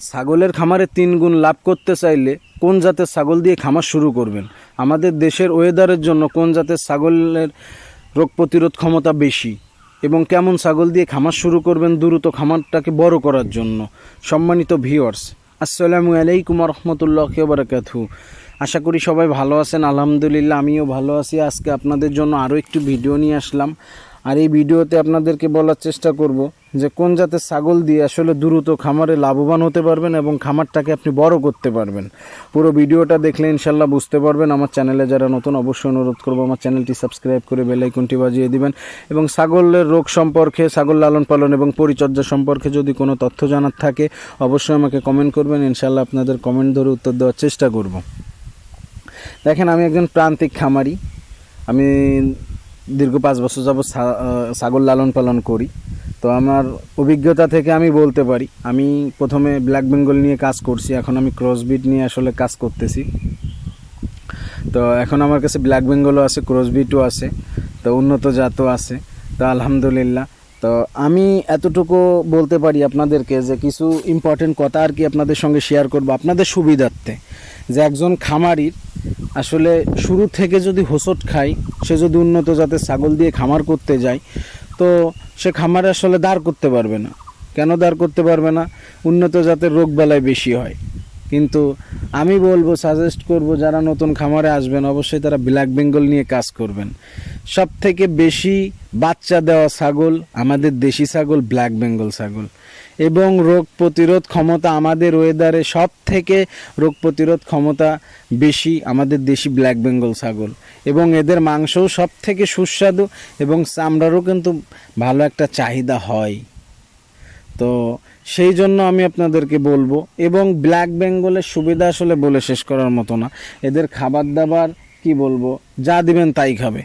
ছাগলের খামারে তিন গুণ লাভ করতে চাইলে কোন জাতের ছাগল দিয়ে খামার শুরু করবেন? আমাদের দেশের ওয়েদারের জন্য কোন জাতের ছাগলের রোগ প্রতিরোধ ক্ষমতা বেশি? এবং কেমন ছাগল দিয়ে খামার শুরু করবেন দ্রুত খামারটাকে বড় করার জন্য? সম্মানিত ভিউয়ার্স আসসালামু আলাইকুম রহমতুল্লাহ বারাকাতু আশা করি সবাই ভালো আছেন, আলহামদুলিল্লাহ, আমিও ভালো আছি। আজকে আপনাদের জন্য আরও একটু ভিডিও নিয়ে আসলাম। আর এই ভিডিওতে আপনাদেরকে বলার চেষ্টা করব যে কোন জাতের ছাগল দিয়ে আসলে দ্রুত খামারে লাভবান হতে পারবেন এবং খামারটাকে আপনি বড় করতে পারবেন। পুরো ভিডিওটা দেখলে ইনশাল্লাহ বুঝতে পারবেন। আমার চ্যানেলে যারা নতুন, অবশ্যই অনুরোধ করব আমার চ্যানেলটি সাবস্ক্রাইব করে বেল আইকনটি বাজিয়ে দিবেন এবং ছাগলের রোগ সম্পর্কে, ছাগল লালন পালন এবং পরিচর্যা সম্পর্কে যদি কোনো তথ্য জানার থাকে, অবশ্যই আমাকে কমেন্ট করবেন। ইনশাল্লাহ আপনাদের কমেন্ট ধরে উত্তর দেওয়ার চেষ্টা করব। দেখেন, আমি একজন প্রান্তিক খামারি। আমি দীর্ঘ পাঁচ বছর যাবৎ ছাগল লালন পালন করি। তো আমার অভিজ্ঞতা থেকে আমি বলতে পারি, আমি প্রথমে ব্ল্যাক বেঙ্গল নিয়ে কাজ করছি, এখন আমি ক্রসবিট নিয়ে আসলে কাজ করতেছি। তো এখন আমার কাছে ব্ল্যাক বেঙ্গলও আছে ক্রসবিটও আছে, তো উন্নত জাতও আছে, তো আলহামদুলিল্লাহ। তো আমি এতটুকু বলতে পারি আপনাদেরকে যে কিছু ইম্পর্টেন্ট কথা আর কি আপনাদের সঙ্গে শেয়ার করব। আপনাদের সুবিধার্থে যে একজন খামারির আসলে শুরু থেকে যদি হোসট খায় সে যদি উন্নত জাতের ছাগল দিয়ে খামার করতে যায়, তো সে খামারে আসলে দাঁড় করতে পারবে না। কেন দাঁড় করতে পারবে না? উন্নত জাতের রোগ বেলায় বেশি হয়। কিন্তু আমি বলব সাজেস্ট করব, যারা নতুন খামারে আসবেন, অবশ্যই তারা ব্ল্যাক বেঙ্গল নিয়ে কাজ করবেন। সব থেকে বেশি বাচ্চা দেওয়া ছাগল আমাদের দেশি ছাগল ব্ল্যাক বেঙ্গল ছাগল। এবং রোগ প্রতিরোধ ক্ষমতা আমাদের ওয়েদারে সব থেকে রোগ প্রতিরোধ ক্ষমতা বেশি আমাদের দেশি ব্ল্যাক বেঙ্গল ছাগল। এবং এদের মাংসও সব থেকে সুস্বাদু এবং চামড়ারও কিন্তু ভালো একটা চাহিদা হয়। তো সেই জন্য আমি আপনাদেরকে বলব, এবং ব্ল্যাক বেঙ্গলের সুবিধা আসলে বলে শেষ করার মতো না। এদের খাবার দাবার কি বলব, যা দিবেন তাই খাবে।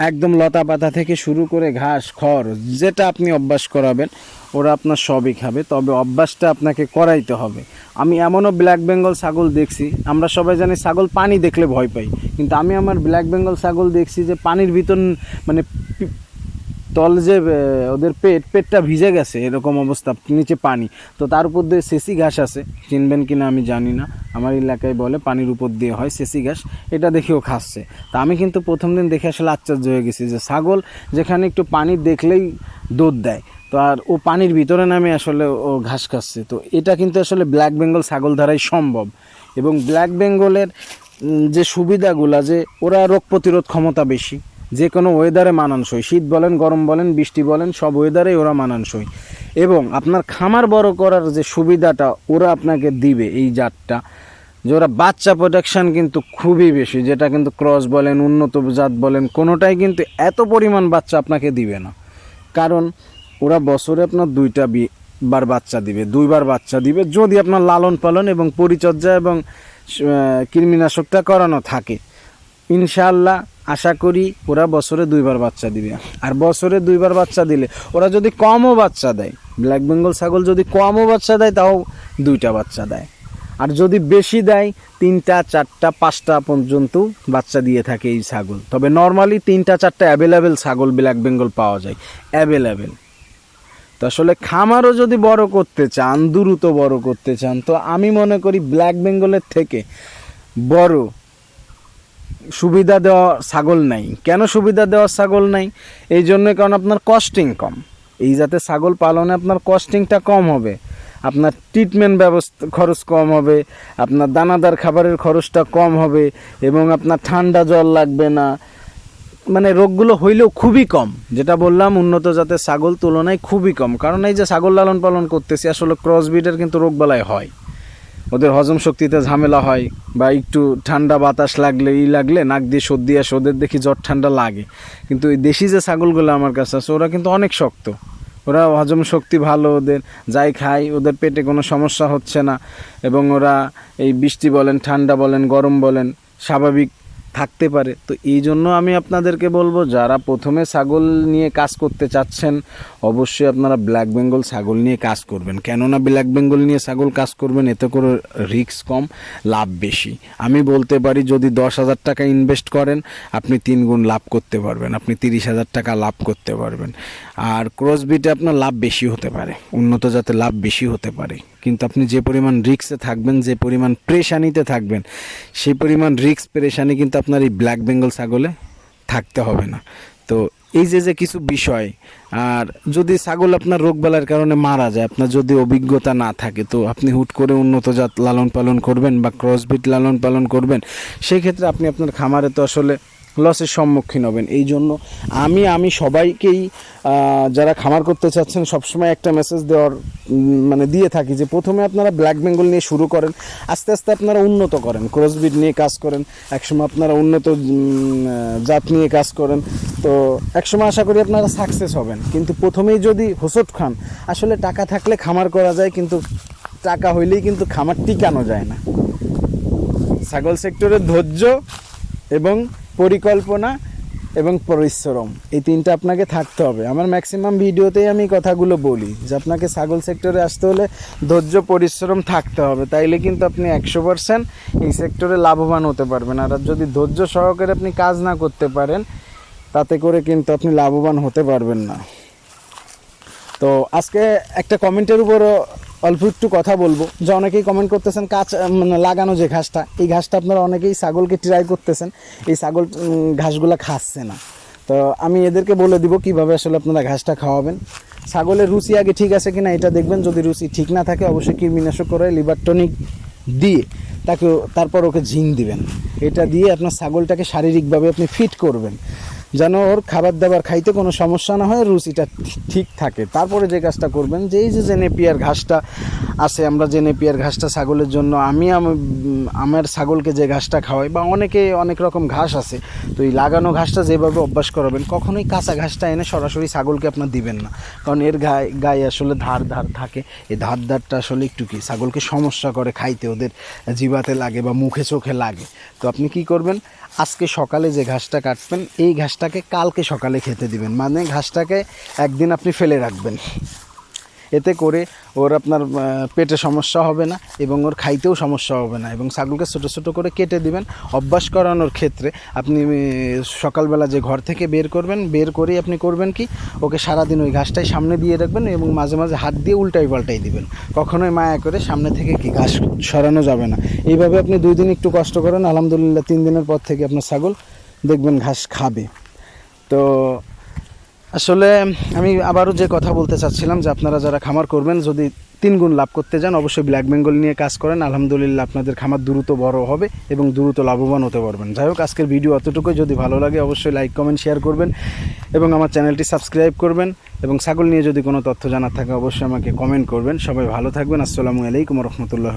একদম লতা পাতা থেকে শুরু করে ঘাস, খড়, যেটা আপনি অভ্যাস করাবেন, ওরা আপনার সবই খাবে। তবে অভ্যাসটা আপনাকে করাইতে হবে। আমি এমনও ব্ল্যাক বেঙ্গল ছাগল দেখছি, আমরা সবাই জানি ছাগল পানি দেখলে ভয় পাই। কিন্তু আমি আমার ব্ল্যাক বেঙ্গল ছাগল দেখছি যে পানির ভিতর মানে তল যে ওদের পেট, পেটটা ভিজে গেছে, এরকম অবস্থা, নিচে পানি। তো তার উপর দিয়ে সেসি ঘাস আছে, চিনবেন কিনা আমি জানি না। আমার এলাকায় বলে পানির উপর দিয়ে হয় সেসি ঘাস, এটা দেখেও খাচ্ছে। তা আমি কিন্তু প্রথম দিন দেখে আসলে আশ্চর্য হয়ে গেছি যে ছাগল যেখানে একটু পানি দেখলেই দুধ দেয়, তো আর ও পানির ভিতরে নামে আসলে ও ঘাস খাচ্ছে। তো এটা কিন্তু আসলে ব্ল্যাক বেঙ্গল ছাগল দ্বারাই সম্ভব। এবং ব্ল্যাক বেঙ্গলের যে সুবিধাগুলা যে ওরা রোগ প্রতিরোধ ক্ষমতা বেশি যে কোনো ওয়েদারে মানানসই। শীত বলেন, গরম বলেন, বৃষ্টি বলেন, সব ওয়েদারেই ওরা মানানসই। এবং আপনার খামার বড় করার যে সুবিধাটা ওরা আপনাকে দিবে এই জাতটা, যে ওরা বাচ্চা প্রোটেকশন কিন্তু খুবই বেশি, যেটা কিন্তু ক্রস বলেন, উন্নত জাত বলেন, কোনোটাই কিন্তু এত পরিমাণ বাচ্চা আপনাকে দিবে না। কারণ ওরা বছরে আপনার দুইটা বার বাচ্চা দিবে, দুইবার বাচ্চা দিবে, যদি আপনার লালন পালন এবং পরিচর্যা এবং কৃমিনাশকটা করানো থাকে। ইনশাআল্লাহ আশা করি ওরা বছরে দুইবার বাচ্চা দিবে। আর বছরে দুইবার বাচ্চা দিলে ওরা যদি কমও বাচ্চা দেয় ব্ল্যাক বেঙ্গল ছাগল যদি কমও বাচ্চা দেয়, তাও দুইটা বাচ্চা দেয়। আর যদি বেশি দেয়, তিনটা, চারটা, পাঁচটা পর্যন্ত বাচ্চা দিয়ে থাকে এই ছাগল। তবে নর্মালি তিনটা, চারটা অ্যাভেলেবেল ছাগল ব্ল্যাক বেঙ্গল পাওয়া যায়। অ্যাভেলেবেল তো আসলে খামারও যদি বড় করতে চান, দ্রুত বড় করতে চান, তো আমি মনে করি ব্ল্যাক বেঙ্গলের থেকে বড় সুবিধা দেওয়া ছাগল নাই। কেন সুবিধা দেওয়া ছাগল নাই? এই জন্য কারণ আপনার কস্টিং কম। এই যাতে ছাগল পালনে আপনার কস্টিংটা কম হবে, আপনার ট্রিটমেন্ট ব্যবস্থা খরচ কম হবে, আপনার দানাদার খাবারের খরচটা কম হবে এবং আপনার ঠান্ডা জল লাগবে না। মানে রোগগুলো হইলেও খুবই কম। যেটা বললাম, উন্নত জাতের ছাগল তুলনায় খুবই কম। কারণ এই যে ছাগল লালন পালন করতেছি, আসলে ক্রসবিডের কিন্তু রোগবালাই হয়। ওদের হজম শক্তিতে ঝামেলা হয় বা একটু ঠান্ডা বাতাস লাগলে, ই লাগলে নাক দিয়ে সর্দি আসে, ওদের দেখি জ্বর ঠান্ডা লাগে। কিন্তু এই দেশি যে ছাগলগুলো আমার কাছে আছে, ওরা কিন্তু অনেক শক্ত। ওরা হজম শক্তি ভালো, ওদের যাই খায়, ওদের পেটে কোনো সমস্যা হচ্ছে না। এবং ওরা এই বৃষ্টি বলেন, ঠান্ডা বলেন, গরম বলেন, স্বাভাবিক থাকতে পারে। তো এই জন্য আমি আপনাদেরকে বলব, যারা প্রথমে ছাগল নিয়ে কাজ করতে চাচ্ছেন, অবশ্যই আপনারা ব্ল্যাক বেঙ্গল ছাগল নিয়ে কাজ করবেন। কেননা ব্ল্যাক বেঙ্গল নিয়ে ছাগল কাজ করবেন, এতে করে রিস্ক কম, লাভ বেশি। আমি বলতে পারি, যদি দশ হাজার টাকা ইনভেস্ট করেন, আপনি তিন গুণ লাভ করতে পারবেন, আপনি তিরিশ হাজার টাকা লাভ করতে পারবেন। আর ক্রসবিটে আপনার লাভ বেশি হতে পারে, উন্নত জাতের লাভ বেশি হতে পারে। কিন্তু আপনি যে পরিমাণ রিক্সে থাকবেন, যে পরিমাণ প্রেশানিতে থাকবেন, সেই পরিমাণ রিক্স প্রেশানি কিন্তু আপনার এই ব্ল্যাক বেঙ্গল ছাগলে থাকতে হবে না। তো এই যে যে কিছু বিষয়, আর যদি ছাগল আপনার রোগবালার কারণে মারা যায়, আপনার যদি অভিজ্ঞতা না থাকে, তো আপনি হুট করে উন্নত জাত লালন পালন করবেন বা ক্রসবিট লালন পালন করবেন সেই ক্ষেত্রে আপনি আপনার খামারে তো আসলে লসের সম্মুখীন হবেন। এই জন্য আমি আমি সবাইকেই যারা খামার করতে চাচ্ছেন, সবসময় একটা মেসেজ দেওয়ার মানে দিয়ে থাকি যে প্রথমে আপনারা ব্ল্যাক বেঙ্গল নিয়ে শুরু করেন, আস্তে আস্তে আপনারা উন্নত করেন ক্রসবিট নিয়ে কাজ করেন, একসময় আপনারা উন্নত জাত নিয়ে কাজ করেন, তো একসময় আশা করি আপনারা সাকসেস হবেন। কিন্তু প্রথমেই যদি হোসট খান, আসলে টাকা থাকলে খামার করা যায়, কিন্তু টাকা হইলেই কিন্তু খামার টিকানো যায় না। ছাগল সেক্টরের ধৈর্য এবং পরিকল্পনা এবং পরিশ্রম, এই তিনটা আপনাকে থাকতে হবে। আমার ম্যাক্সিমাম ভিডিওতেই আমি কথাগুলো বলি যে আপনাকে ছাগল সেক্টরে আসতে হলে ধৈর্য, পরিশ্রম থাকতে হবে। তাইলে কিন্তু আপনি একশো পার্সেন্ট এই সেক্টরে লাভবান হতে পারবেন। আর যদি ধৈর্য সহকারে আপনি কাজ না করতে পারেন, তাতে করে কিন্তু আপনি লাভবান হতে পারবেন না। তো আজকে একটা কমেন্টের উপরও অল্প একটু কথা বলব। যে অনেকেই কমেন্ট করতেছেন কাজ মানে লাগানো যে ঘাসটা, এই ঘাসটা আপনারা অনেকেই ছাগলকে ট্রাই করতেছেন, এই ছাগল ঘাসগুলা খাচ্ছে না। তো আমি এদেরকে বলে দিব কীভাবে আসলে আপনারা ঘাসটা খাওয়াবেন। ছাগলের রুচি আগে ঠিক আছে কিনা এটা দেখবেন, যদি রুচি ঠিক না থাকে অবশ্যই কীটনাশক করে লিভার টনিক দিয়ে তাকে, তারপর ওকে ঝিং দিবেন। এটা দিয়ে আপনার ছাগলটাকে শারীরিকভাবে আপনি ফিট করবেন। যেন ওর খাবার দাবার খাইতে কোনো সমস্যা না হয়, রুচিটা ঠিক থাকে। তারপরে যে কাজটা করবেন, যে এই যে যে নেপিয়ার ঘাসটা আছে, আমরা যে নেপিয়ার ঘাসটা ছাগলের জন্য, আমি আমার ছাগলকে যে ঘাসটা খাওয়াই, বা অনেকে অনেক রকম ঘাস আছে, তো এই লাগানো ঘাসটা যেভাবে অভ্যাস করাবেন, কখনোই কাঁচা ঘাসটা এনে সরাসরি ছাগলকে আপনার দিবেন না। কারণ এর গায়ে গায়ে আসলে ধার ধার থাকে। এই ধার ধারটা আসলে একটু কি, ছাগলকে সমস্যা করে খাইতে ওদের জিবাতে লাগে বা মুখে চোখে লাগে। তো আপনি কি করবেন আজকে সকালে যে ঘাসটা কাটবেন, এই ঘাসটাকে কালকে সকালে খেতে দিবেন। মানে ঘাসটাকে একদিন আপনি ফেলে রাখবেন। এতে করে ওর আপনার পেটে সমস্যা হবে না এবং ওর খাইতেও সমস্যা হবে না এবং ছাগলকে ছোটো ছোটো করে কেটে দিবেন। অভ্যাস করানোর ক্ষেত্রে আপনি সকালবেলা যে ঘর থেকে বের করবেন, বের করেই আপনি করবেন কি, ওকে সারাদিন ওই ঘাসটাই সামনে দিয়ে রাখবেন এবং মাঝে মাঝে হাত দিয়ে উল্টাই পাল্টাই দিবেন। কখনোই মায়া করে সামনে থেকে কি ঘাস সরানো যাবে না। এইভাবে আপনি দুই দিন একটু কষ্ট করেন, আলহামদুলিল্লাহ তিন দিনের পর থেকে আপনার ছাগল দেখবেন ঘাস খাবে। তো আসলে, আমি আবারও যে কথা বলতে চাচ্ছিলাম যে আপনারা যারা খামার করবেন, যদি তিন গুণ লাভ করতে যান, অবশ্যই ব্ল্যাক বেঙ্গল নিয়ে কাজ করেন। আলহামদুলিল্লাহ আপনাদের খামার দ্রুত বড় হবে এবং দ্রুত লাভবান হতে পারবেন। যাই হোক, আজকের ভিডিও অতটুকুই যদি ভালো লাগে, অবশ্যই লাইক, কমেন্ট, শেয়ার করবেন এবং আমার চ্যানেলটি সাবস্ক্রাইব করবেন এবং ছাগল নিয়ে যদি কোনো তথ্য জানার থাকে, অবশ্যই আমাকে কমেন্ট করবেন। সবাই ভালো থাকবেন। আসসালামু আলাইকুম রহমতুল্লাহ